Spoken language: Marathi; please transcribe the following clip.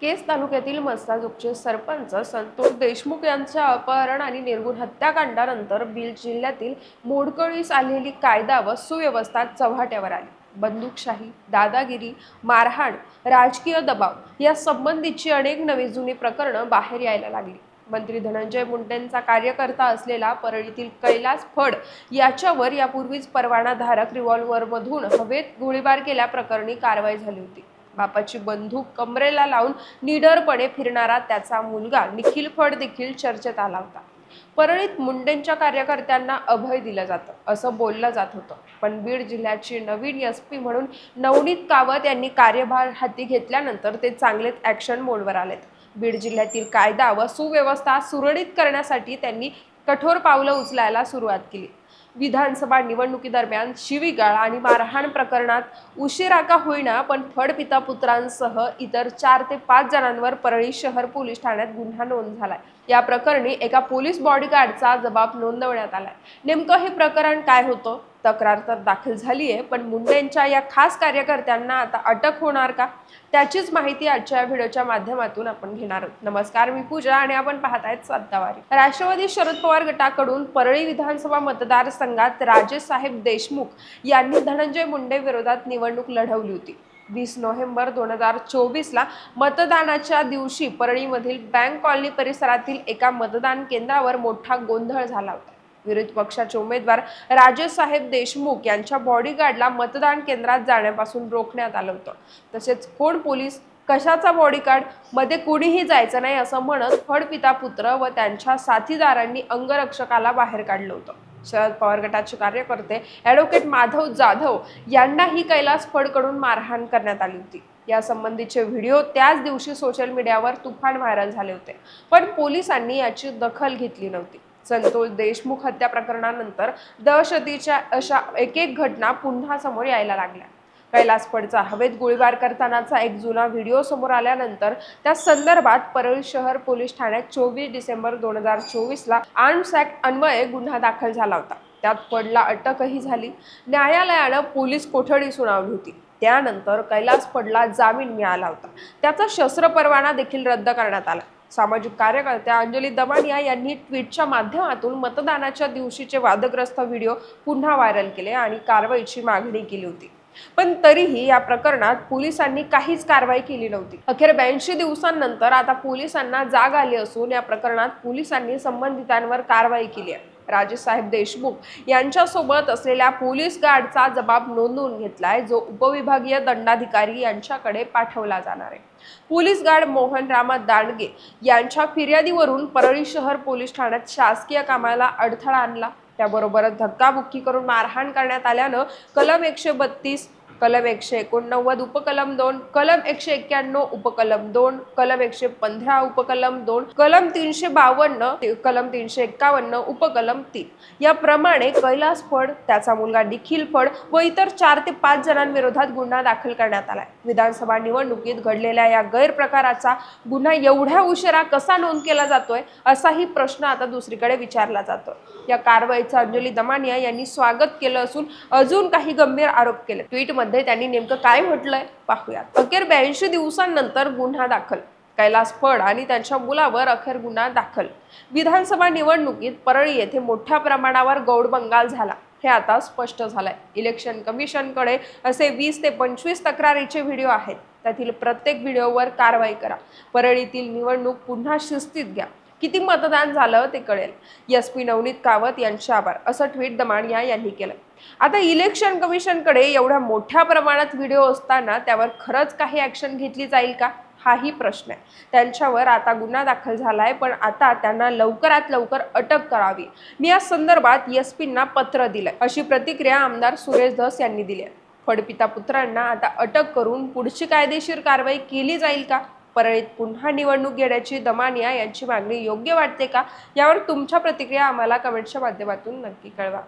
केस तालुक्यातील मस्ताजुकचे सरपंच संतोष देशमुख यांच्या अपहरण आणि निर्गुण हत्याकांडानंतर बीड जिल्ह्यातील मोडकळीस आलेली कायदा व सुव्यवस्था चव्हाट्यावर आली. बंदूकशाही दादागिरी मारहाण राजकीय दबाव या संबंधीची अनेक नवी जुनी प्रकरणं बाहेर यायला लागली. मंत्री धनंजय मुंडेंचा कार्यकर्ता असलेला परळीतील कैलास फड याच्यावर यापूर्वीच परवानाधारक रिव्हॉल्व्हरमधून हवेत गोळीबार केल्याप्रकरणी कारवाई झाली होती. बापाची बंदूक कमरेला लावून निडरपणे फिरणारा त्याचा मुलगा निखिल फड देखील चर्चेत आला होता. परळीत मुंडेंच्या कार्यकर्त्यांना अभय दिलं जातं असं बोललं जात होतं. पण बीड जिल्ह्याची नवीन एस पी म्हणून नवनीत कावत यांनी कार्यभार हाती घेतल्यानंतर ते चांगलेच ॲक्शन मोडवर आलेत. बीड जिल्ह्यातील कायदा व सुव्यवस्था सुरळीत करण्यासाठी त्यांनी कठोर पावलं उचलायला सुरुवात केली. विधानसभा निवडणुकीदरम्यान शिवीगाळ आणि मारहाण प्रकरणात उशिरा का होईना पण फडपिता पुत्रांसह इतर चार ते पाच जणांवर परळी शहर पोलीस ठाण्यात गुन्हा नोंद झालाय. या प्रकरणी एका पोलीस बॉडीगार्डचा जबाब नोंदवण्यात आलाय. नेमकं हे प्रकरण काय होतं? तक्रार तर दाखल झाली आहे पण मुंडेंच्या या खास कार्यकर्त्यांना आता अटक होणार का? त्याचीच माहिती आजच्या व्हिडिओच्या माध्यमातून आपण घेणार आहोत. नमस्कार मी पूजा आणि आपण पाहत आहेत सत्तावारी. राष्ट्रवादी शरद पवार गटाकडून परळी विधानसभा मतदारसंघात राजेसाहेब देशमुख यांनी धनंजय मुंडे विरोधात निवडणूक लढवली होती. वीस नोव्हेंबर दोन हजार चोवीसला मतदानाच्या दिवशी परळीमधील बँक कॉलनी परिसरातील एका मतदान केंद्रावर मोठा गोंधळ झाला होता. विरोधी पक्षाचे उमेदवार राजेसाहेब देशमुख यांच्या बॉडीगार्डला मतदान केंद्रात जाण्यापासून रोखण्यात आलं होतं. तसेच कोण पोलीस कशाचा बॉडीगार्डमध्ये कुणीही जायचं नाही असं म्हणत फडपिता पुत्र व त्यांच्या साथीदारांनी अंगरक्षकाला बाहेर काढलं होतं. शरद पवार गटाचे कार्यकर्ते ॲडव्होकेट माधव जाधव यांनाही कैलास फडकडून मारहाण करण्यात आली होती. या संबंधीचे व्हिडिओ त्याच दिवशी सोशल मीडियावर तुफान व्हायरल झाले होते. पण पोलिसांनी याची दखल घेतली नव्हती. संतोष देशमुख हत्या प्रकरणानंतर दहशतीच्या अशा एक एक घटना पुन्हा समोर यायला लागल्या. कैलास फडचा हवेत गोळीबार करतानाचा एक जुना व्हिडिओ समोर आल्यानंतर त्या संदर्भात परळी शहर पोलीस ठाण्यात चोवीस डिसेंबर दोन हजार चोवीसला आर्म्स ॲक्ट अन्वये गुन्हा दाखल झाला होता. त्यात फडला अटकही झाली. न्यायालयानं पोलीस कोठडी सुनावली होती. त्यानंतर कैलास फडला जामीन मिळाला होता. त्याचा शस्त्र परवाना देखील रद्द करण्यात आला. सामाजिक कार्यकर्त्या अंजली दमानिया यांनी ट्विटच्या माध्यमातून मतदानाच्या दिवशीचे वादग्रस्त व्हिडिओ पुन्हा व्हायरल केले आणि कारवाईची मागणी केली होती. पण तरीही या प्रकरणात पोलिसांनी काहीच कारवाई केली नव्हती. अखेर ब्याऐंशी दिवसांनंतर आता पोलिसांना जाग आली असून या प्रकरणात पोलिसांनी संबंधितांवर कारवाई केली आहे. राजेसाहेब देशमुख यांच्यासोबत असलेल्या पोलीस गार्डचा जबाब नोंदवून घेतलाय जो उपविभागीय दंडाधिकारी यांच्याकडे पाठवला जाणार आहे. पोलीस गार्ड मोहन रामा दांडगे यांच्या फिर्यादीवरून परळी शहर पोलीस ठाण्यात शासकीय कामाला अडथळा आणला. त्याबरोबरच धक्काबुक्की करून मारहाण करण्यात आल्यानं कलम एकशे बत्तीस कलम एकशे एकोणनव्वद उपकलम दोन कलम एकशे एक्क्याण्णव उपकलम दोन कलम एकशे पंधरा उपकलम दोन कलम तीनशे बावन्न ते- कलम तीनशे एक्कावन्न उपकलम तीन. याप्रमाणे कैलास फड त्याचा मुलगा निखिल फड व इतर चार ते पाच जणांविरोधात गुन्हा दाखल करण्यात आलाय. विधानसभा निवडणुकीत घडलेल्या या गैरप्रकाराचा गुन्हा एवढ्या उशिरा कसा नोंद केला जातोय असाही प्रश्न आता दुसरीकडे विचारला जातो या कारवाईचं अंजली दमानिया यांनी स्वागत केलं असून अजून काही गंभीर आरोप केले ट्विटमध्ये मध्ये त्यांनी नेमकं काय म्हटलंय पाहूयात. अखेर ब्याऐंशी दिवसांनंतर गुन्हा दाखल. कैलास फड आणि त्यांच्या मुलावर अखेर गुन्हा दाखल. विधानसभा निवडणुकीत परळी येथे मोठ्या प्रमाणावर गौड बंगाल झाला. हे आता स्पष्ट झालंय. इलेक्शन कमिशनकडे असे वीस ते पंचवीस तक्रारीचे व्हिडिओ आहेत. त्यातील प्रत्येक व्हिडिओवर कारवाई करा. परळीतील निवडणूक पुन्हा शिस्तीत घ्या. किती मतदान झालं ते कळेल. एस पी नवनीत कावत यांचे आभार असं ट्विट दमाणिया यांनी केलं आता इलेक्शन कमिशनकडे एवढ्या मोठ्या प्रमाणात व्हिडिओ असताना त्यावर खरंच काही ऍक्शन घेतली जाईल का? हाही प्रश्न आहे. त्यांच्यावर आता गुन्हा दाखल झालाय पण आता त्यांना लवकरात लवकर अटक करावी. मी या संदर्भात एस पींना पत्र दिलं अशी प्रतिक्रिया आमदार सुरेश धस यांनी दिली आहे. फडपिता पुत्रांना आता अटक करून पुढची कायदेशीर कारवाई केली जाईल का? परळीत पुन्हा निवडणूक घेण्याची दमानिया यांची मागणी योग्य वाटते का? यावर तुमच्या प्रतिक्रिया आम्हाला कमेंटच्या माध्यमातून नक्की कळवा.